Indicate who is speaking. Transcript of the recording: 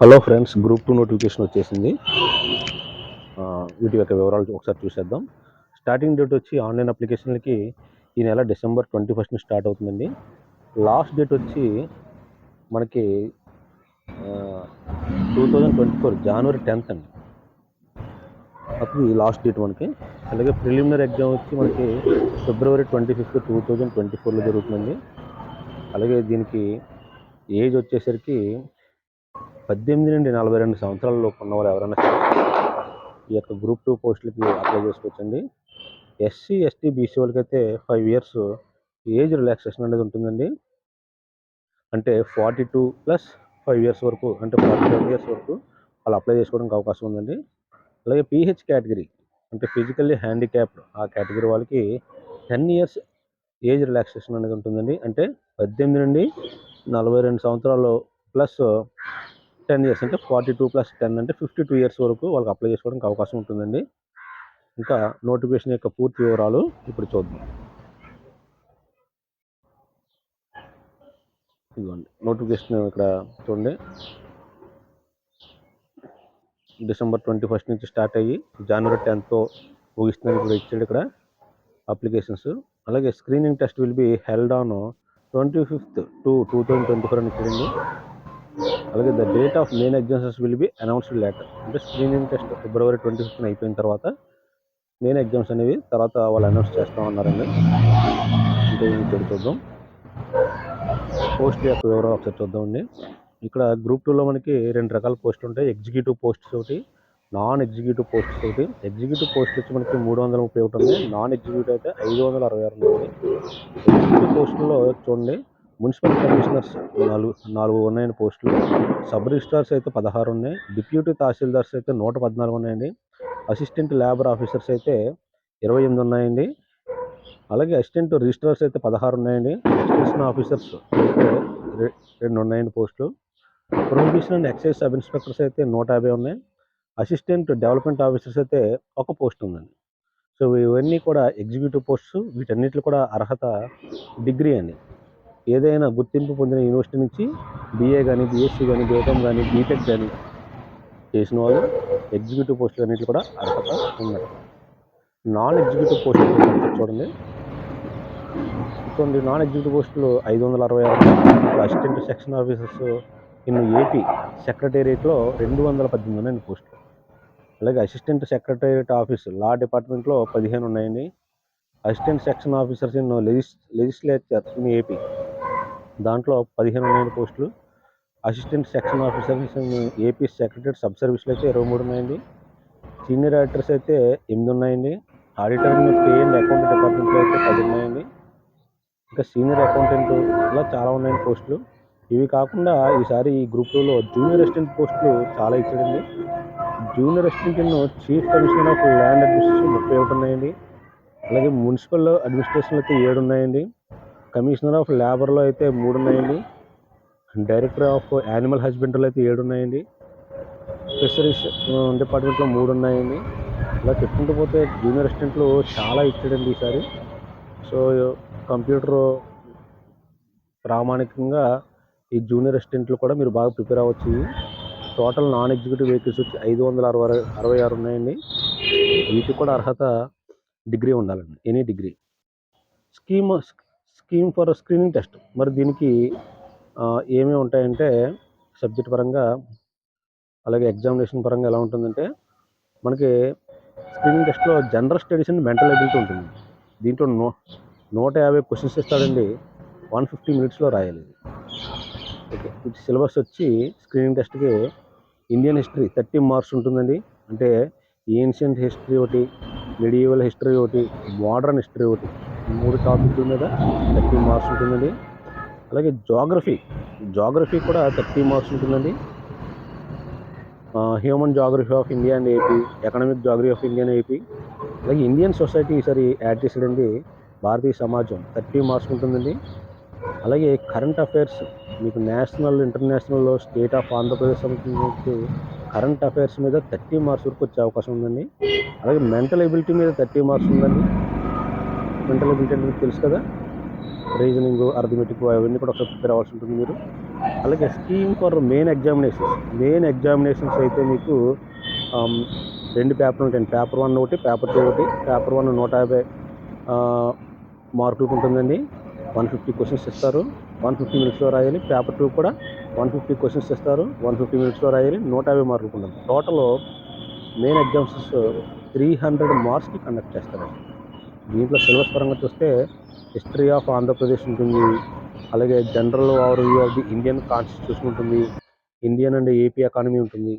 Speaker 1: Hello friends group two notification వచ్చేసింది. వీటి యొక్క వివరాలు ఒకసారి చూసేద్దాం. స్టార్టింగ్ డేట్ వచ్చి ఆన్లైన్ అప్లికేషన్లకి ఈ నెల డిసెంబర్ ట్వంటీ ఫస్ట్ని స్టార్ట్ అవుతుందండి. లాస్ట్ డేట్ వచ్చి మనకి two thousand twenty four January tenth అండి. అది లాస్ట్ డేట్ మనకి. అలాగే ప్రిలిమినరీ ఎగ్జామ్ వచ్చి మనకి February twenty fifth two thousand twenty ఫోర్లో జరుగుతుందండి. అలాగే దీనికి ఏజ్ వచ్చేసరికి పద్దెనిమిది నుండి నలభై రెండు సంవత్సరాల లోపు ఉన్న వాళ్ళు ఎవరైనా సరే ఈ యొక్క గ్రూప్ టూ పోస్టులకి అప్లై చేసుకోవచ్చండి. ఎస్సీ ఎస్టీ బీసీ వాళ్ళకైతే ఫైవ్ ఇయర్స్ ఏజ్ రిలాక్సేషన్ అనేది ఉంటుందండి. అంటే forty two plus five years వరకు అంటే ఫార్టీ ఫైవ్ ఇయర్స్ వరకు వాళ్ళు అప్లై చేసుకోవడానికి అవకాశం ఉందండి. అలాగే పీహెచ్ కేటగిరీ అంటే ఫిజికల్లీ హ్యాండిక్యాప్డ్ ఆ కేటగిరీ వాళ్ళకి టెన్ ఇయర్స్ ఏజ్ రిలాక్సేషన్ అనేది ఉంటుందండి. అంటే పద్దెనిమిది నుండి నలభై రెండు సంవత్సరాలు ప్లస్ టెన్ ఇయర్స్ అంటే ఫార్టీ టూ ప్లస్ టెన్ అంటే ఫిఫ్టీ టూ ఇయర్స్ వరకు వాళ్ళకి అప్లై చేసుకోవడానికి అవకాశం ఉంటుందండి. ఇంకా నోటిఫికేషన్ యొక్క పూర్తి వివరాలు ఇప్పుడు చూద్దాం. ఇదిగోండి నోటిఫికేషన్ ఇక్కడ చూడండి. డిసెంబర్ ట్వంటీ ఫస్ట్ నుంచి స్టార్ట్ అయ్యి జనవరి టెన్త్తో ముగిస్తుందని కూడా ఇచ్చాడు ఇక్కడ అప్లికేషన్స్. అలాగే screening test will be held on twenty fifth to two thousand twenty four అని ఇచ్చాడండి. అలాగే the date of main exams will be announced later అంటే screening test February twenty fifth అయిపోయిన తర్వాత మెయిన్ ఎగ్జామ్స్ అనేవి తర్వాత వాళ్ళు అనౌన్స్ చేస్తామన్నారండి అంటే చూద్దాం. పోస్ట్ యొక్క వివరాలు ఒకసారి చూద్దామండి. ఇక్కడ గ్రూప్ టూలో మనకి రెండు రకాల పోస్టులు ఉంటాయి. ఎగ్జిక్యూటివ్ పోస్ట్స్ ఒకటి నాన్ ఎగ్జిక్యూటివ్ పోస్ట్స్ ఒకటి ఎగ్జిక్యూటివ్ పోస్ట్ వచ్చి మనకి మూడు వందల ముప్పై ఒకటి ఉంది నాన్ ఎగ్జిక్యూటివ్ అయితే ఐదు వందల అరవై ఆరు ఉంది ఎగ్జిక్యూటివ్ పోస్టుల్లో చూడండి. మున్సిపల్ కమిషనర్స్ నాలుగు నాలుగు ఉన్నాయండి పోస్టులు. సబ్ రిజిస్ట్రార్స్ అయితే పదహారు ఉన్నాయి. డిప్యూటీ తహసీల్దార్స్ అయితే నూట పద్నాలుగు ఉన్నాయండి. అసిస్టెంట్ లేబర్ ఆఫీసర్స్ అయితే ఇరవై ఎనిమిది ఉన్నాయండి. అలాగే అసిస్టెంట్ రిజిస్ట్రార్స్ అయితే పదహారు ఉన్నాయండి. రిజిస్ట్రేషన్ ఆఫీసర్స్ రెండు ఉన్నాయండి పోస్టులు. Prohibition and excise sub inspectors అయితే నూట యాభై ఉన్నాయి. అసిస్టెంట్ డెవలప్మెంట్ ఆఫీసర్స్ అయితే ఒక పోస్ట్ ఉందండి. సో ఇవన్నీ కూడా ఎగ్జిక్యూటివ్ పోస్ట్స్ వీటన్నిటిలో కూడా అర్హత డిగ్రీ అండి. ఏదైనా గుర్తింపు పొందిన యూనివర్సిటీ నుంచి బీఏ కానీ బీఎస్సీ కానీ బీకామ్ కానీ బీటెక్ కానీ చేసిన వాళ్ళు ఎగ్జిక్యూటివ్ పోస్టులు అన్నింటిలో కూడా అర్హత ఉన్నది. నాన్ ఎగ్జిక్యూటివ్ పోస్టులు చూడండి చూడండి. నాన్ ఎగ్జిక్యూటివ్ పోస్టులు ఐదు వందల అరవై ఆరు assistant section officers in AP సెక్రటేరియట్లో రెండు వందల పద్దెనిమిది ఉన్నాయండి పోస్టులు. అలాగే అసిస్టెంట్ సెక్రటేరియట్ ఆఫీస్ లా డిపార్ట్మెంట్లో పదిహేను ఉన్నాయండి. Assistant section officers in legis legislature in AP దాంట్లో పదిహేను ఉన్నాయండి పోస్టులు. Assistant section officer AP secretary sub సర్వీస్లో అయితే ఇరవై మూడు ఉన్నాయండి. సీనియర్ ఆడిటర్స్ అయితే ఎనిమిది ఉన్నాయండి. ఆడిటర్ పే అండ్ అకౌంట్ డిపార్ట్మెంట్లో అయితే పది ఉన్నాయండి. ఇంకా సీనియర్ అకౌంటెంట్ ఇలా చాలా ఉన్నాయండి పోస్టులు. ఇవి కాకుండా ఈసారి ఈ గ్రూప్లో జూనియర్ అసిస్టెంట్ పోస్టులు చాలా ఇచ్చాడండి. Junior assistant chief commissioner of land administration ముప్పై ఒకటి ఉన్నాయండి. అలాగే మున్సిపల్ అడ్మినిస్ట్రేషన్ అయితే ఏడు ఉన్నాయండి. కమిషనర్ ఆఫ్ లేబర్లో అయితే మూడు ఉన్నాయండి డైరెక్టర్ ఆఫ్ యానిమల్ హస్బెండరీలో అయితే ఏడు ఉన్నాయండి ఫిషరీస్ డిపార్ట్మెంట్లో మూడు ఉన్నాయండి ఇలా చెప్పుకుంటూ పోతే జూనియర్ అసిస్టెంట్లు చాలా ఇచ్చాడండి ఈసారి. సో కంప్యూటర్ ప్రామాణికంగా ఈ జూనియర్ అసిస్టెంట్లు కూడా మీరు బాగా ప్రిపేర్ అవ్వచ్చు. టోటల్ నాన్ ఎగ్జిక్యూటివ్ వెహికల్స్ వచ్చి ఐదు వందల అరవై అరవై ఆరు ఉన్నాయండి. వీటికి కూడా అర్హత డిగ్రీ ఉండాలండి. Any degree. Scheme scheme for screening test. మరి దీనికి ఏమేమి ఉంటాయంటే సబ్జెక్ట్ పరంగా అలాగే ఎగ్జామినేషన్ పరంగా ఎలా ఉంటుందంటే మనకి స్క్రీనింగ్ టెస్ట్లో general studies and mental ability ఉంటుంది. దీంట్లో నూ నూట యాభై క్వశ్చన్స్ ఇస్తాడండి వన్ ఫిఫ్టీ మినిట్స్లో రాయాలి ఓకే ఇది సిలబస్ వచ్చి స్క్రీనింగ్ టెస్ట్కి ఇండియన్ హిస్టరీ థర్టీ మార్క్స్ ఉంటుందండి. అంటే ఏన్షియంట్ హిస్టరీ ఒకటి మెడియవల్ హిస్టరీ ఒకటి మోడర్న్ హిస్టరీ ఒకటి. మూడు టాపిక్ల మీద థర్టీ మార్క్స్ ఉంటుందండి. అలాగే జాగ్రఫీ జాగ్రఫీ కూడా థర్టీ మార్క్స్ ఉంటుందండి. Human geography of India and AP economic geography of India and AP అలాగే ఇండియన్ సొసైటీ ఈసారి యాడ్ చేసాడండి భారతీయ సమాజం థర్టీ మార్క్స్ ఉంటుందండి. అలాగే కరెంట్ అఫైర్స్ మీకు నేషనల్ ఇంటర్నేషనల్లో స్టేట్ ఆఫ్ ఆంధ్రప్రదేశ్ సంబంధించి కరెంట్ అఫైర్స్ మీద థర్టీ మార్క్స్ వరకు వచ్చే అవకాశం ఉందండి. అలాగే మెంటల్ ఎబిలిటీ మీద థర్టీ మార్క్స్ ఉందండి. మెంటల్ ఎబిలిటీ మీకు తెలుసు కదా? రీజనింగ్ అర్థమెటిక్ అవన్నీ కూడా ఒకసారి ప్రిపేర్ అవ్వాల్సి ఉంటుంది మీరు. అలాగే scheme for main examinations main examinations అయితే మీకు um, రెండు పేపర్లు ఉంటాయండి పేపర్ వన్ ఒకటి పేపర్ టూ ఒకటి. పేపర్ వన్ నూట యాభై మార్కులకు ఉంటుందండి. వన్ ఫిఫ్టీ క్వశ్చన్స్ ఇస్తారు. వన్ ఫిఫ్టీ మినిట్స్లో రాయాలి. పేపర్ టూ కూడా వన్ ఫిఫ్టీ క్వశ్చన్స్ ఇస్తారు. వన్ ఫిఫ్టీ మినిట్స్లో రాయాలి. నూట యాభై మార్కులకు ఉంటుంది total main exams three hundred మార్క్స్కి కండక్ట్ చేస్తారండి. దీంట్లో సిలబస్ పరంగా చూస్తే హిస్టరీ ఆఫ్ ఆంధ్రప్రదేశ్ ఉంటుంది. అలాగే general overview of the Indian constitution ఉంటుంది. ఇండియన్ అండ్ ఏపీ ఎకానమీ ఉంటుంది.